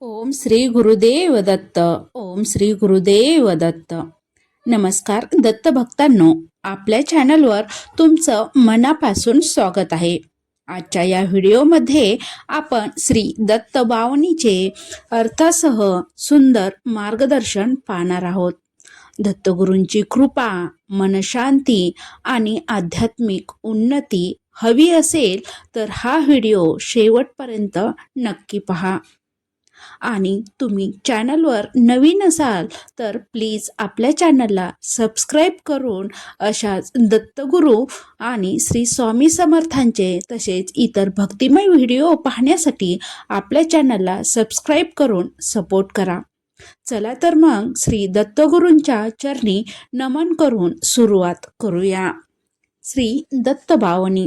ओम श्री गुरुदेव दत्त ओम श्री गुरुदेव दत्त नमस्कार दत्त भक्तांनो आपल्या चॅनलवर तुमचं मनापासून स्वागत आहे. आजच्या या व्हिडिओमध्ये आपण श्री दत्त बावनीचे अर्थासह सुंदर मार्गदर्शन पाहणार आहोत. दत्तगुरूंची कृपा मनशांती आणि आध्यात्मिक उन्नती हवी असेल तर हा व्हिडिओ शेवटपर्यंत नक्की पहा. आणि तुम्ही चॅनलवर नवीन असाल तर प्लीज आपल्या चॅनलला सबस्क्राईब करून अशाच दत्तगुरू आणि श्री स्वामी समर्थांचे तसेच इतर भक्तिमय व्हिडिओ पाहण्यासाठी आपल्या चॅनलला सबस्क्राईब करून सपोर्ट करा. चला तर मग श्री दत्तगुरूंच्या चरणी नमन करून सुरुवात करूया. श्री दत्तभावनी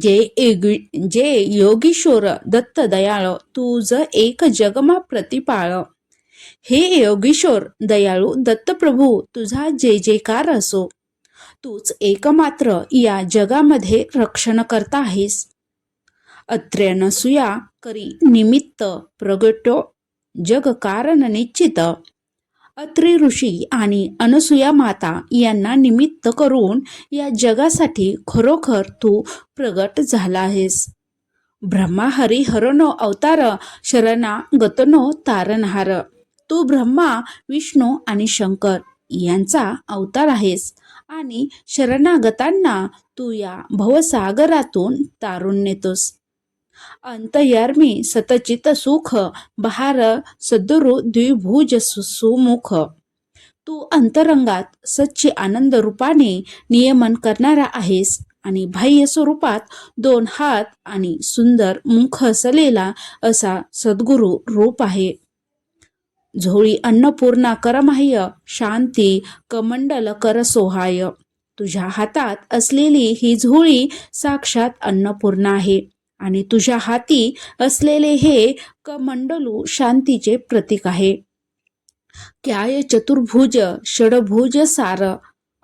जे एगी जे योगीश्वर दत्त दयाळ तुझ एक जगमा प्रतिपाळ. हे योगीश्वर दयाळू दत्तप्रभू तुझा जे जेकार असो. तूच एकमात्र या जगामध्ये रक्षण करता आहेस. अत्र्य नसूया करी निमित्त प्रगटो जग कारण निश्चित. अत्री ऋषी आणि अनसुया माता यांना निमित्त करून या जगासाठी खरोखर तू प्रगट झाला आहेस. ब्रह्मा हरी हरनो अवतार शरणा गतनो तारणहार तू ब्रह्मा विष्णू आणि शंकर यांचा अवतार आहेस आणि शरणागतांना तू या भवसागरातून तारून नेतोस. अंतयर्मी सतचित सुख बहार सदुरु द्विभुज सुमुख. तू अंतरंगात सच्ची आनंद रूपाने नियमन करणारा आहेस आणि बाह्य स्वरूपात दोन हात आणि सुंदर मुख असलेला असा सद्गुरु रूप आहे. झोळी अन्नपूर्णा करमाह्य शांती कमंडल कर सोहाय. तुझ्या हातात असलेली ही झोळी साक्षात अन्नपूर्णा आहे. आणि तुझ्या हाती असलेले हे कमंडलू शांतीचे प्रतीक आहे. क्याय चतुर्भुज षडभुज सार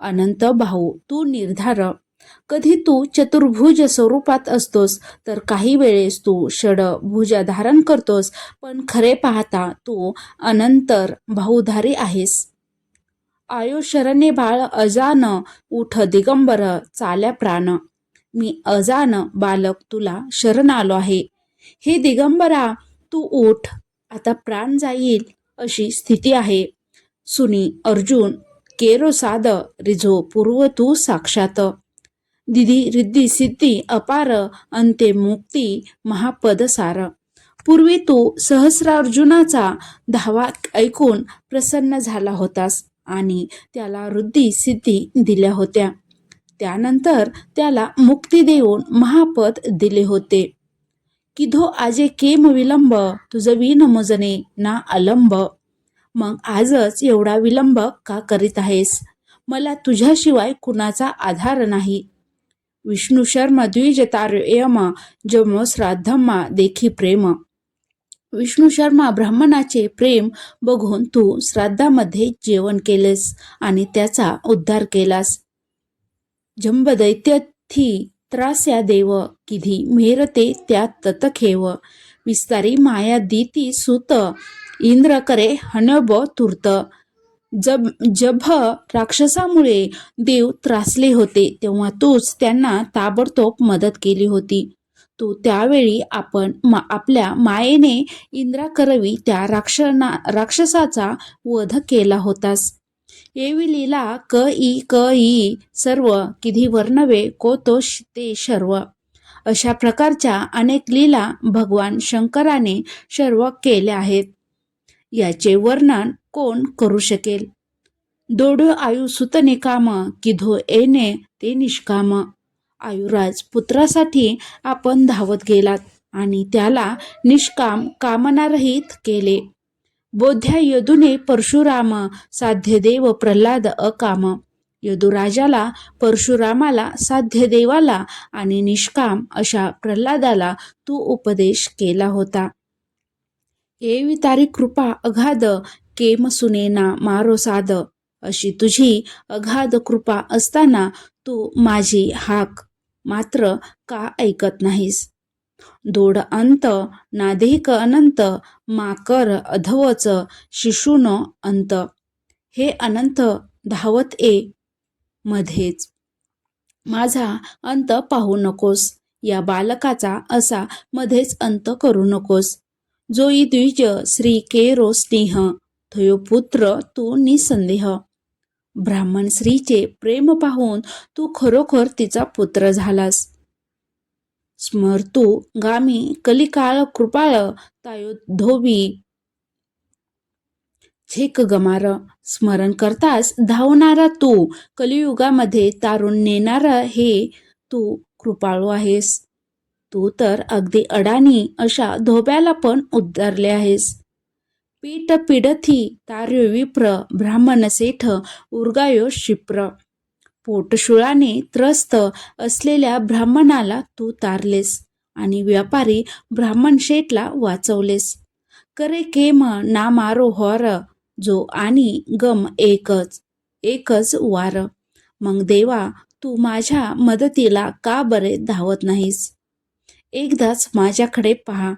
अनंत भाऊ तू निर्धार. कधी तू चतुर्भुज स्वरूपात असतोस तर काही वेळेस तू षडभुज धारण करतोस पण खरे पाहता तू अनंतर भाऊधारी आहेस. आयो शरणे बाळ अजान उठ दिगंबर चाल्या प्राण. मी अजान बालक तुला शरण आलो आहे. हे दिगंबरा तू उठ. आता प्राण जाईल अशी स्थिती आहे. सुनी अर्जुन केरो साद रिझो पूर्व तू साक्षात. दिदी रिद्धी सिद्धी अपार अंते मुक्ती महापद सार. पूर्वी तू सहस्रार्जुनाचा धावा ऐकून प्रसन्न झाला होतास आणि त्याला रुद्धी सिद्धी दिल्या होत्या. त्यानंतर त्याला मुक्ती देऊन महापद दिले होते. किधो आजे केम विलंब तुझ विन ना अलंब. मग आजच एवढा विलंब का करीत आहेस? मला तुझ्याशिवाय कुणाचा आधार नाही. विष्णू शर्मा द्विजतार्यम जम श्राद्धम्मा देखी प्रेम. विष्णू शर्मा ब्राह्मणाचे प्रेम बघून तू श्राद्धामध्ये जेवण केलेस आणि त्याचा उद्धार केलास. जंबदैत्यथी त्रास्या देव किधी मेरते त्या ततखेव. विस्तारी माया दीती सुत इंद्र करे हनब तुर्त. जब जभ राक्षसामुळे देव त्रासले होते तेव्हा तूच त्यांना ताबडतोब मदत केली होती. तू त्यावेळी आपण मा आपल्या मायेने इंद्राकरवी त्या राक्षना राक्षसाचा वध केला होतास. एवी लीला क ई क ई सर्व किधी वर्णवे को तो ते सर्व अशा प्रकारच्या अनेक लीला भगवान शंकराने सर्व केल्या आहेत. याचे वर्णन कोण करू शकेल? दोडो आयु सुत निकाम किधो येणे ते निष्काम. आयुराज पुत्रासाठी आपण धावत गेलात आणि त्याला निष्काम कामनारहित केले. बोध्या यदुने परशुराम साध्य देव प्रल्हाद अकाम. यदुराजाला परशुरामाला साध्य देवाला आणि निष्काम अशा प्रल्हादाला तू उपदेश केला होता. एवी तारी कृपा अगाध केम सुनेना मारो साध. अशी तुझी अगाध कृपा असताना तू माझी हाक मात्र का ऐकत नाहीस? दोड अंत नादेक अनंत माकर अधवच शिशून अंत. हे अनंत धावत ए मध्येच. माझा अंत पाहू नकोस या बालकाचा असा मध्येच अंत करू नकोस. जोई द्विज श्री केरो स्नेह थयो पुत्र तू निसंदेह. ब्राह्मण स्त्रीचे प्रेम पाहून तू खरोखर तिचा पुत्र झालास. स्मर गामी कलिकाळ कृपाळ तायो धोबी छेक गमार स्मरण करतास धावणारा तू. कलियुगामध्ये तारून नेणारा हे तू कृपाळू आहेस. तू तर अगदी अडाणी अशा धोब्याला पण उद्धारले आहेस. पीठ पिडथी तार्यो विप्र ब्राह्मण सेठ उर्गायो क्षिप्र. पोटशुळाने त्रस्त असलेल्या ब्राह्मणाला तू तारलेस आणि व्यापारी ब्राह्मण शेठला वाचवलेस. करे केम ना मारो होर जो आणि गम एकच एकच वार. मग देवा तू माझ्या मदतीला का बरे धावत नाहीस? एकदाच माझ्याकडे पहा.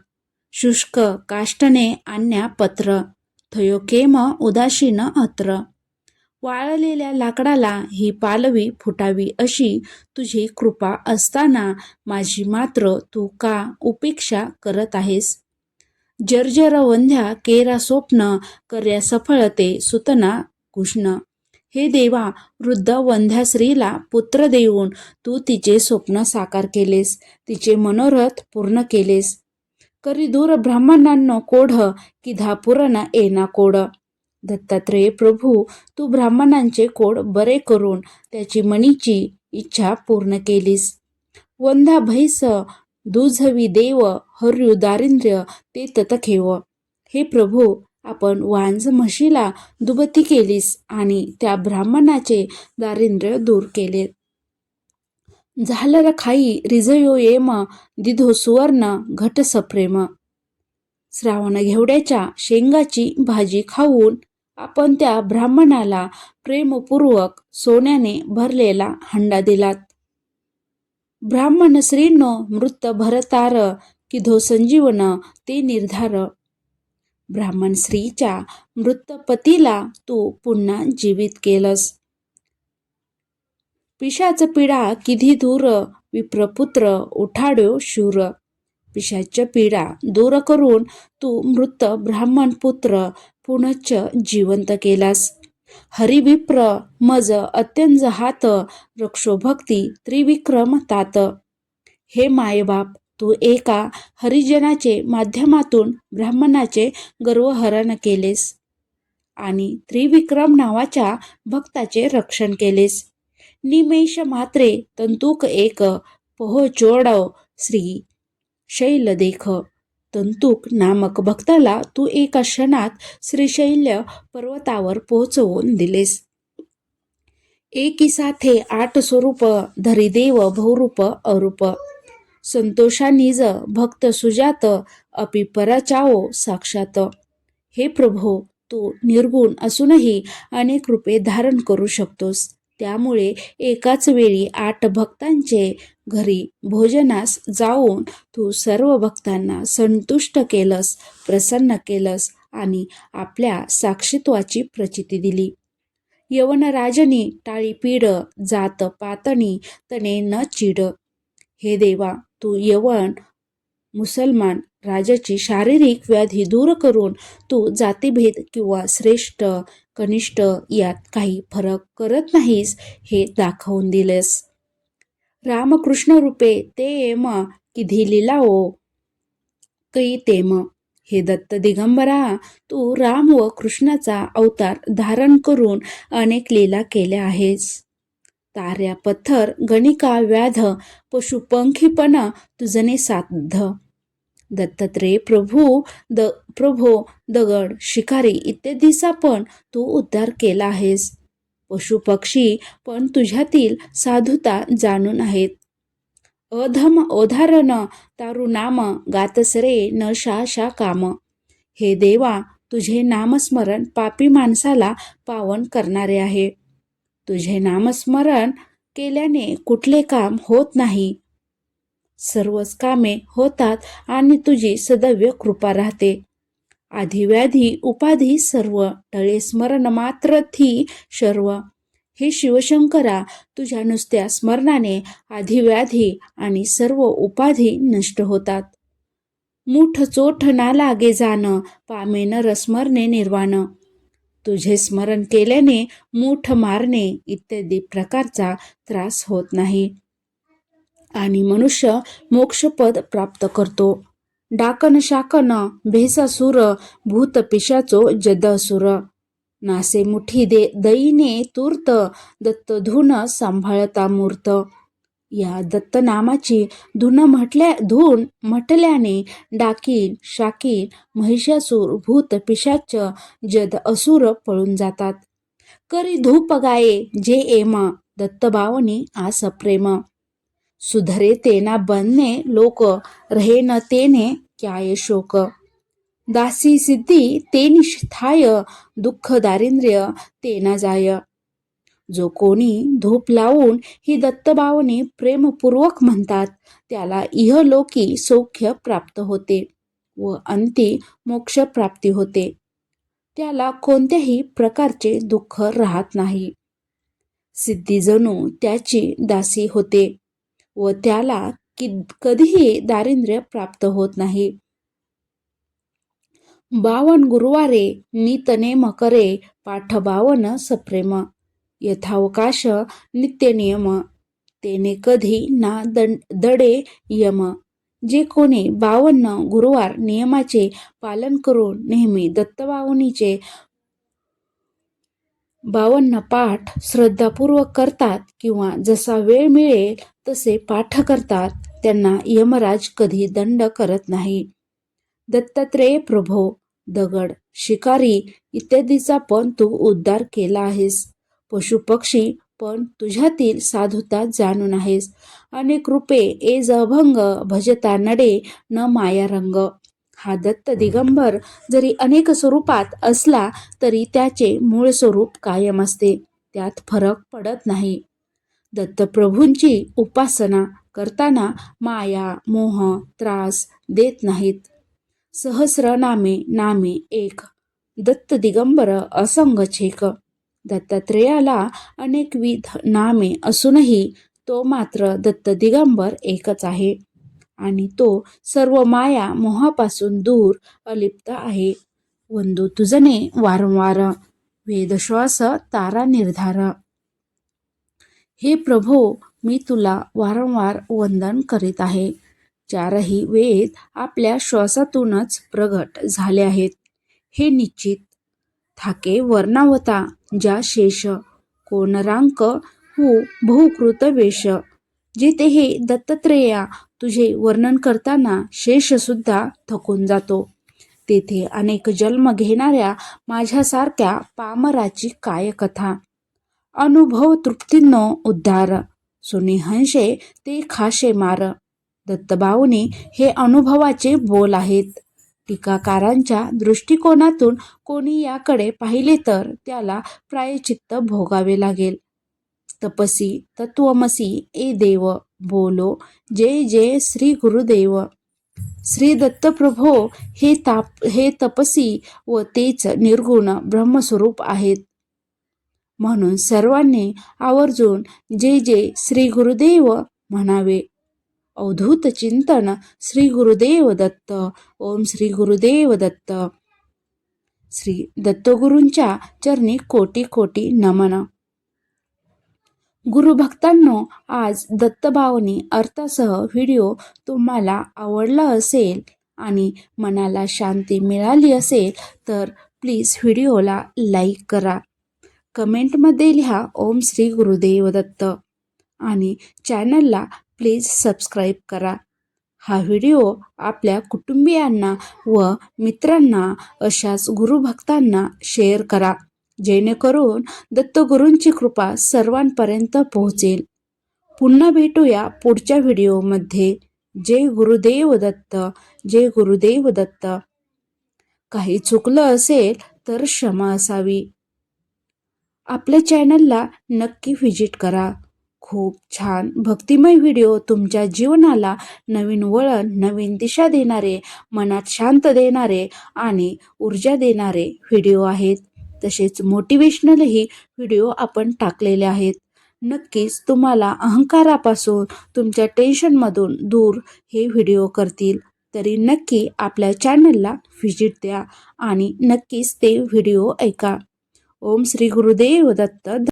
शुष्क काष्टने आणण्या पत्र थयोकेम उदासीन अत्र. वाळलेल्या लाकडाला ही पालवी फुटावी अशी तुझी कृपा असताना माझी मात्र तू का उपेक्षा करत आहेस? जर्जर वंध्या केरा स्वप्न कर्या सफळते सुतना कृष्ण. हे देवा वृद्ध वंध्या स्त्रीला पुत्र देऊन तू तिचे स्वप्न साकार केलेस तिचे मनोरथ पूर्ण केलेस. करी दूर ब्राह्मणांनो कोढ की धापुरण येना कोड दत्तात्रेय प्रभू तू ब्राह्मणांचे कोड बरे करून त्याची मनीची इच्छा पूर्ण केलीस. वंदा भैस दुझवी देव हर्यु दारिद्र्य ते ततखेव. हे प्रभू आपण वांज म्हशीला दुबती केलीस आणि त्या ब्राह्मणाचे दारिद्र्य दूर केले. झालं खाई रिझयो येम दिधो सुवर्ण घट सप्रेम. श्रावण घेवड्याच्या शेंगाची भाजी खाऊन आपण त्या ब्राह्मणाला प्रेमपूर्वक सोन्याने भरलेला हंडा दिलात. ब्राह्मण श्रीनो मृत भरतार किधो संजीवन ते निर्धार. ब्राह्मण स्त्रीच्या मृत पतीला तू पुन्हा जीवित केलंस. पिशाच पिढा किधी दूर विप्रपुत्र उठाड्यो शूर. पिशाच पीडा दूर करून तू मृत ब्राह्मण पुत्र पुनश्च जिवंत केलास. हरिविप्र मज अत्यंज हात रक्षोभक्ती त्रिविक्रम तात. हे मायबाप तू एका हरिजनाचे माध्यमातून ब्राह्मणाचे गर्वहरण केलेस आणि त्रिविक्रम नावाच्या भक्ताचे रक्षण केलेस. निमेष मात्रे तंतुक एक पोहोचोडव श्री शैल देख तंतुक नामक भक्ताला तू एका क्षणात श्रीशैल्य पर्वतावर पोहोचवून दिलेस. एकी साथे आठ स्वरूप धरिदेव भौरूप अरूप. संतोषानिज भक्त सुजात अपि पराचाओ साक्षात. हे प्रभो तू निर्गुण असूनही अनेक रूपे धारण करू शकतोस. त्यामुळे एकाच वेळी आठ भक्तांचे घरी भोजनास जाऊन तू सर्व भक्तांना संतुष्ट केलंस प्रसन्न केलंस आणि आपल्या साक्षित्वाची प्रचिती दिली. यवनराजनी टाळी पीड जात पातणी तने न चिड. हे देवा तू यवन मुसलमान राजाची शारीरिक व्याधी दूर करून तू जातीभेद किंवा श्रेष्ठ कनिष्ठ यात काही फरक करत नाहीस हे दाखवून दिलेस. रामकृष्ण रूपे ते एम किधी लिलाओ कै तेम. हे दत्त दिगंबरा तू राम व कृष्णाचा अवतार धारण करून अनेक लीला केल्या आहेस. ताऱ्या पत्थर गणिका व्याध पशुपंखीपणा तुझने साध दत्तात्रेय प्रभू द प्रभो दगड शिकारी इत्यादीचा पण तू उद्धार केला आहेस. पशुपक्षी पण तुझ्यातील साधुता जाणून आहेत. अधम ओधारण तारू नाम गातसरे न शा शा काम. हे देवा तुझे नामस्मरण पापी माणसाला पावन करणारे आहे. तुझे नामस्मरण केल्याने कुठले काम होत नाही. सर्वच कामे होतात आणि तुझी सदैव कृपा राहते. आधिव्याधी उपाधी सर्व टळे स्मरण मात्र थी सर्व. हे शिवशंकरा तुझ्या नुसत्या स्मरणाने आधिव्याधी आणि सर्व उपाधी नष्ट होतात. मूठ चोठ ना लागे जाण पामे नर स्मरणे निर्वाण. तुझे स्मरण केल्याने मूठ मारणे इत्यादी प्रकारचा त्रास होत नाही. आणि मनुष्य मोक्षपद प्राप्त करतो. डाकन शाकन भेसासुर भूत पिशाचो जदसुर. नासे मुठी दे दईने तूर्त दत्त धून सांभाळता मूर्त. या दत्त नामाची धुन म्हटल्या धून म्हटल्याने डाकीन शाकीन महिषासूर भूत पिशाच जद असुर पळून जातात. करी धूप गाये जे एम दत्तभावनी आस प्रेम. सुधरे तेना बनने लोक रहे न तेने क्याय शोक. दासी सिद्धी तेनी थाय दुःख दारिद्र्य तेना जाय. जो कोणी धूप लावून ही दत्तभावनी प्रेमपूर्वक म्हणतात त्याला इहलोकी सौख्य प्राप्त होते व अंती मोक्ष प्राप्ती होते. त्याला कोणत्याही प्रकारचे दुःख राहत नाही. सिद्धी जणू त्याची दासी होते. व त्याला कि कधीही दारिद्र्य प्राप्त होत नाही. बावन गुरुवारे नितने करे पाठ बावन सप्रेम. यथावकाश नित्य नियम. तेने कधी ना दं दडे यम. जे कोणी बावन्न गुरुवार नियमाचे पालन करून नेहमी दत्तबावनीचे बावन्न पाठ श्रद्धापूर्वक करतात किंवा जसा वेळ मिळेल तसे पाठ करतात त्यांना यमराज कधी दंड करत नाही. दत्तात्रेय प्रभो दगड शिकारी इत्यादीचा पण तू उद्धार केला आहेस. पशुपक्षी पण तुझ्यातील साधुता जाणून आहेस. अनेक रूपे एज अभंग भजता नडे न माया रंग. हा दत्त दिगंबर जरी अनेक स्वरूपात असला तरी त्याचे मूळ स्वरूप कायम असते. त्यात फरक पडत नाही. दत्तप्रभूंची उपासना करताना माया मोह त्रास देत नाहीत. सहस्र नामे नामे एक. दत्त दिगंबर असंग छेक. दत्तात्रेयाला अनेकविध नामे असूनही तो मात्र दत्त दिगंबर एकच आहे. आणि तो सर्व माया मोहापासून दूर अलिप्त आहे. वंदू तुझने वारंवार वेदश्वास तारा निर्धार. हे प्रभो मी तुला वारंवार वंदन करीत आहे. चारही वेद आपल्या श्वासातूनच प्रगट झाले आहेत. हे निश्चित थाके वर्णावता ज्या शेष कोणरांक हु बहुकृत वेश जेथे हे दत्तत्रेया तुझे वर्णन करताना शेषसुद्धा थकून जातो. तेथे अनेक जन्म घेणाऱ्या माझ्यासारख्या पामराची काय कथा अनुभव तृप्तींनो उद्धार. सुने हंशे ते खाशे मार. दत्तभाऊनी हे अनुभवाचे बोल आहेत. टीकाकारांच्या दृष्टिकोनातून कोणी याकडे पाहिले तर त्याला प्रायचित्त भोगावे लागेल. तपसी तत्वमसी ए देव. बोलो जय जय श्री गुरुदेव. श्री दत्तप्रभो हे ताप हे तपसी व तेच निर्गुण ब्रह्मस्वरूप आहेत. म्हणून सर्वांनी आवर्जून जय जय श्री गुरुदेव म्हणावे. अवधूत चिंतन श्री गुरुदेव दत्त. ओम श्री गुरुदेव दत्त. श्री दत्तगुरूंच्या चरणी कोटी कोटी नमन. गुरुभक्तांनो आज दत्तभावनी अर्थासह व्हिडिओ तुम्हाला आवडला असेल आणि मनाला शांती मिळाली असेल तर प्लीज व्हिडिओला लाईक करा. कमेंटमध्ये लिहा ओम श्री गुरुदेव दत्त आणि चॅनलला प्लीज सबस्क्राईब करा. हा व्हिडिओ आपल्या कुटुंबियांना व मित्रांना अशाच गुरुभक्तांना शेअर करा. जेणेकरून दत्तगुरूंची कृपा सर्वांपर्यंत पोहोचेल. पुन्हा भेटूया पुढच्या व्हिडिओमध्ये. जय गुरुदेव दत्त जय गुरुदेव दत्त. काही चुकलं असेल तर क्षमा असावी. आपल्या चॅनलला नक्की व्हिजिट करा. खूप छान. भक्तिमय व्हिडिओ तुमच्या जीवनाला नवीन वळण नवीन दिशा देणारे मनात शांत देणारे आणि ऊर्जा देणारे व्हिडिओ आहेत. तसेच मोटिवेशनलही व्हिडिओ आपण टाकलेले आहेत. नक्कीच तुम्हाला अहंकारापासून तुमच्या टेन्शनमधून दूर हे व्हिडिओ करतील. तरी नक्की आपल्या चॅनलला व्हिजिट द्या आणि नक्कीच ते व्हिडिओ ऐका. ओम श्री गुरुदेव दत्त.